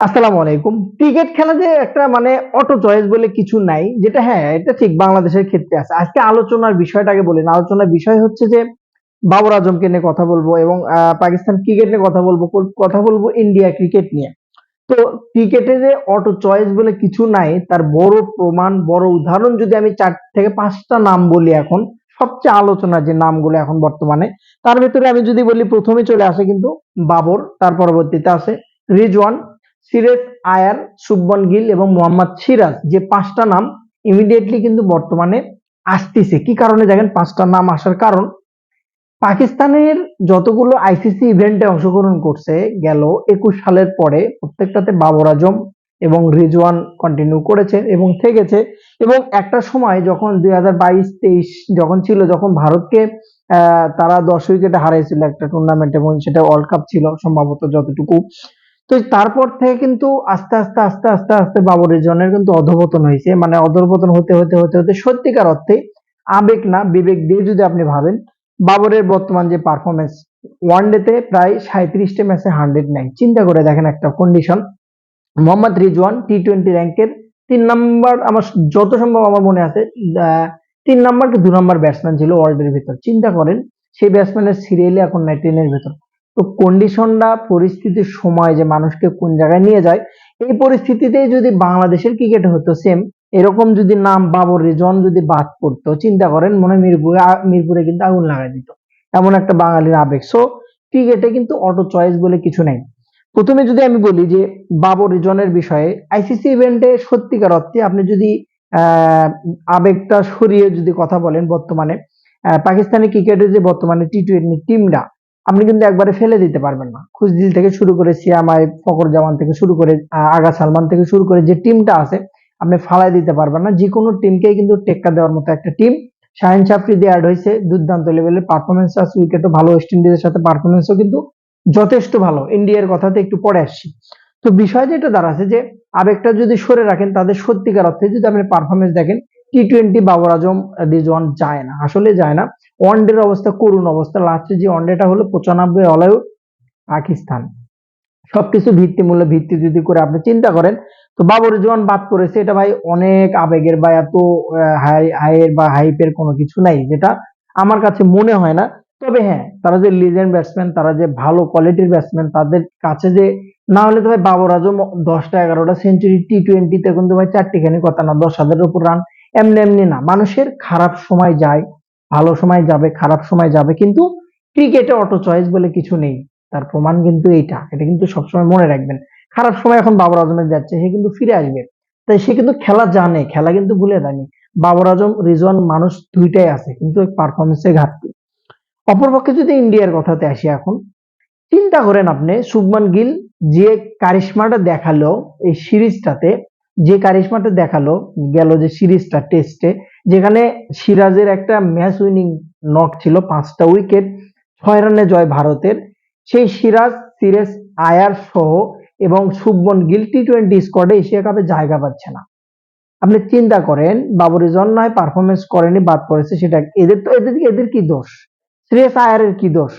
আসসালামু আলাইকুম। ক্রিকেট খেলা যে একটা মানে অটো চয়েস বলে কিছু নাই, যেটা হ্যাঁ এটা ঠিক বাংলাদেশের ক্ষেত্রে আছে। আজকে আলোচনার বিষয়টাকে বলি। না আলোচনার বিষয় হচ্ছে যে বাবর আজমকে নিয়ে কথা বলব এবং পাকিস্তান ক্রিকেট নিয়ে কথা বলব কথা বলব ইন্ডিয়া ক্রিকেট নিয়ে। তো ক্রিকেটে যে অটো চয়েস বলে কিছু নাই, তার বড় প্রমাণ, বড় উদাহরণ যদি আমি চার থেকে পাঁচটা নাম বলি এখন, সবচেয়ে আলোচনার যে নামগুলো এখন বর্তমানে, তার ভিতরে আমি যদি বলি প্রথমে চলে আসে কিন্তু বাবর, তার পরবর্তীতে আছে রিজওয়ান সিরেজ আয়ার শুভমন গিল এবং মোহাম্মদ সিরাজ যে পাঁচটা নাম ইমিডিয়েটলি কিন্তু বর্তমানে আসতেছে। কি কারণে? দেখেন, পাঁচটা নাম আসার কারণ, পাকিস্তানের যতগুলো আইসিসি ইভেন্টে অংশগ্রহণ করছে, গেল একুশ সালের পরে প্রত্যেকটাতে বাবর আজম এবং রিজওয়ান কন্টিনিউ করেছে এবং থেকেছে। এবং একটা সময় যখন দুই হাজার বাইশ তেইশ যখন ছিল, যখন ভারতকে তারা দশ উইকেটে হারাইছিল একটা টুর্নামেন্ট এবং সেটা ওয়ার্ল্ড কাপ ছিল, সম্ভবত যতটুকু। তো তারপর থেকে কিন্তু আস্তে আস্তে আস্তে আস্তে আস্তে বাবর রিজওয়ানের কিন্তু অধপতন হয়েছে। মানে অধপতন হতে হতে হতে হতে সত্যিকার অর্থে আবেগ না, বিবেক দিয়ে যদি আপনি ভাবেন, বাবরের বর্তমান যে পারফরমেন্স ওয়ানডেতে প্রায় সাঁত্রিশটা ম্যাচে হান্ড্রেড নাই। চিন্তা করে দেখেন একটা condition Mohammad Rizwan T twenty র্যাঙ্কের তিন নাম্বার আমার যত সম্ভব আমার মনে আছে তিন নাম্বার কি দু নাম্বার ব্যাটসম্যান ছিল ওয়ার্ল্ডের ভিতর। চিন্তা করেন, সেই ব্যাটসম্যানের সিরিয়ালে এখন নাই টেনের ভিতর। তো কন্ডিশনটা পরিস্থিতির সময় যে মানুষকে কোন জায়গায় নিয়ে যায়, এই পরিস্থিতিতেই যদি বাংলাদেশের ক্রিকেট হতো সেম এরকম যদি নাম বাবর রিজওয়ান যদি বাদ পড়তো, চিন্তা করেন মনে মিরপুরে মিরপুরে কিন্তু আগুন লাগাই দিত। এমন একটা বাঙালির আবেগ। সো ক্রিকেটে কিন্তু অটো চয়েস বলে কিছু নেই। প্রথমে যদি আমি বলি যে, বাবর রিজনের বিষয়ে আইসিসি ইভেন্টে সত্যিকার অর্থে আপনি যদি আবেগটা সরিয়ে যদি কথা বলেন বর্তমানে পাকিস্তানি ক্রিকেটের যে বর্তমানে টি টোয়েন্টি টিমটা আপনি কিন্তু একবারে ফেলে দিতে পারবেন না। খুশদিল থেকে শুরু করে সিয়ামাই ফকর জামান থেকে শুরু করে আগা সালমান থেকে শুরু করে যে টিমটা আছে, আপনি ফালাই দিতে পারবেন না। যে কোনো টিমকেই কিন্তু টেক্কা দেওয়ার মতো একটা টিম। শাহিন সাফরিদি অ্যাড হয়েছে, দুর্দান্ত লেভেলের পারফরমেন্স আছে উইকেটও ভালো ওয়েস্ট ইন্ডিজের সাথে পারফরমেন্সও কিন্তু যথেষ্ট ভালো। ইন্ডিয়ার কথাতে একটু পরে আসছি। তো বিষয় যেটা দাঁড়াচ্ছে যে আবেগটা যদি সরে রাখেন, তাদের সত্যিকার অর্থে যদি আপনি পারফরমেন্স দেখেন টি টোয়েন্টি বাবর আজম রিজওয়ান যায় না। আসলে যায় না। ওয়ান ডের অবস্থা করুণ অবস্থা। লাস্টে যে ওয়ান ডেটা হলো পঁচানব্বই অল আউট পাকিস্তান। সবকিছু ভিত্তিমূল্য ভিত্তি যদি করে আপনি চিন্তা করেন, তো বাবর রিজওয়ান বাদ করেছে এটা ভাই অনেক আবেগের বা এত হাই হাইয়ের বা হাইপের কোনো কিছু নাই, যেটা আমার কাছে মনে হয় না। তবে হ্যাঁ তারা যে লিজেন্ড ব্যাটসম্যান তারা যে ভালো কোয়ালিটির ব্যাটসম্যান তাদের কাছে যে, না হলে তো ভাই বাবর আজম দশটা এগারোটা সেঞ্চুরি টি টোয়েন্টিতে কিন্তু ভাই চারটিখানি কথা না, দশ হাজারের উপর রান এমনি এমনি না। মানুষের খারাপ সময় যায় ভালো সময় যাবে, খারাপ সময় যাবে, কিন্তু ক্রিকেটে অটো চয়েস বলে কিছু নেই। তার প্রমাণ কিন্তু এইটা। এটা কিন্তু সবসময় মনে রাখবেন। খারাপ সময় এখন বাবর আজমের যাচ্ছে, সে কিন্তু ফিরে আসবে। তাই সে কিন্তু খেলা জানে, খেলা কিন্তু ভুলে যায়নি। বাবর আজম, রিজওয়ান মানুষ দুইটাই আছে, কিন্তু পারফরমেন্সের ঘাটতি। অপরপক্ষে যদি ইন্ডিয়ার কথাতে আসি এখন, চিন্তা করেন আপনি, শুভমান গিল যে কারিশমাটা দেখাল এই সিরিজটাতে, যে কারিশমাটা দেখাল, গেল যে সিরিজটা টেস্টে যেখানে সিরাজের একটা ম্যাচ উইনিং নক ছিল পাঁচটা উইকেট, ছয় রানে জয় ভারতের। সেই সিরাজ, সিরিজ, আয়ার সহ এবং শুভমন গিল টি টোয়েন্টি স্কোয়াডে এশিয়া কাপে জায়গা পাচ্ছে না। আপনি চিন্তা করেন, বাবর নয় পারফরমেন্স করেনি, বাদ পড়েছে সেটা এদের তো, এদের এদের কি দোষ? শ্রেয়স আয়ারের কি দোষ?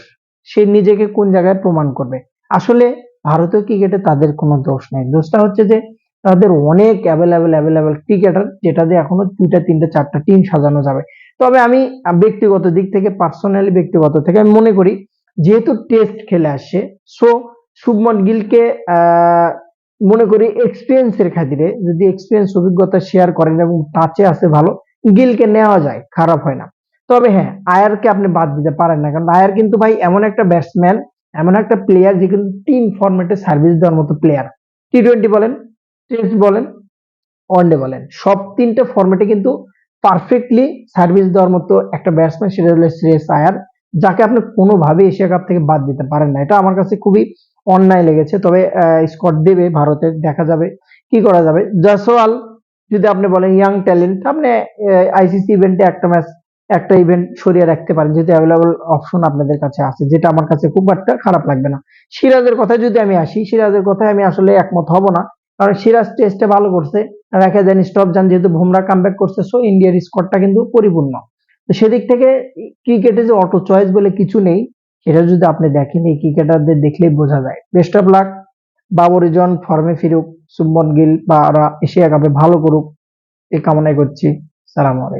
সে নিজেকে কোন জায়গায় প্রমাণ করবে? আসলে ভারতীয় ক্রিকেটে তাদের কোনো দোষ নেই। দোষটা হচ্ছে যে তাদের অনেক অ্যাভেলেবেল অ্যাভেলেবেল ক্রিকেটার যেটা দিয়ে এখনও দুইটা, তিনটা, চারটা টিম সাজানো যাবে। তবে আমি ব্যক্তিগত দিক থেকে পার্সোনালি ব্যক্তিগত থেকে আমি মনে করি, যেহেতু টেস্ট খেলে আসছে সো শুভমন গিলকে মনে করি এক্সপিরিয়েন্সের খাতিরে, যদি এক্সপিরিয়েন্স অভিজ্ঞতা শেয়ার করেন এবং টাচে আছে ভালো, গিলকে নেওয়া যায়, খারাপ হয় না। তবে হ্যাঁ আয়ারকে আপনি বাদ দিতে পারেন না, কারণ আয়ার কিন্তু ভাই এমন একটা ব্যাটসম্যান এমন একটা প্লেয়ার যে কিন্তু টিম ফরম্যাটে সার্ভিস দেওয়ার মতো প্লেয়ার টি টোয়েন্টি বলেন? টেস্ট বলেন ওয়ানডে বলেন। সব তিনটে ফরম্যাটে কিন্তু পারফেক্টলি সার্ভিস দেওয়ার মতো একটা ব্যাটসম্যান সেটা হলো শ্রেয়স আয়ার, যাকে আপনি কোনোভাবে এশিয়া কাপ থেকে বাদ দিতে পারেন না। এটা আমার কাছে খুবই অন্যায় লেগেছে, তবে স্কট দেবে ভারতের দেখা যাবে কি করা যাবে। জয়সওয়াল, যদি আপনি বলেন ইয়াং ট্যালেন্ট আপনি আইসিসি ইভেন্টে একটা ম্যাচ একটা ইভেন্ট সরিয়ে রাখতে পারেন, যেহেতু অ্যাভেলেবল অপশন আপনাদের কাছে আছে, যেটা আমার কাছে খুব একটা খারাপ লাগবে না। সিরাজের কথায় যদি আমি আসি, সিরাজের কথায় আমি আসলে একমত হব না। কারণ সিরাজ টেস্টে ভালো করছে। রেখে দেন স্টপ যান যেহেতু ভুমরা কামব্যাক করছে সো ইন্ডিয়ার স্কোরটা কিন্তু পরিপূর্ণ। তো সেদিক থেকে ক্রিকেটে যে অটো চয়েস বলে কিছু নেই। এটা যদি আপনি দেখেন, এই ক্রিকেটারদের দেখলেই বোঝা যায়। বেস্ট অফ লাক বাবর জন ফর্মে ফিরুক সুম্বন গিল বা এশিয়া কাপে ভালো করুক। এই কামনাই করছি। সালাম আলাইকুম।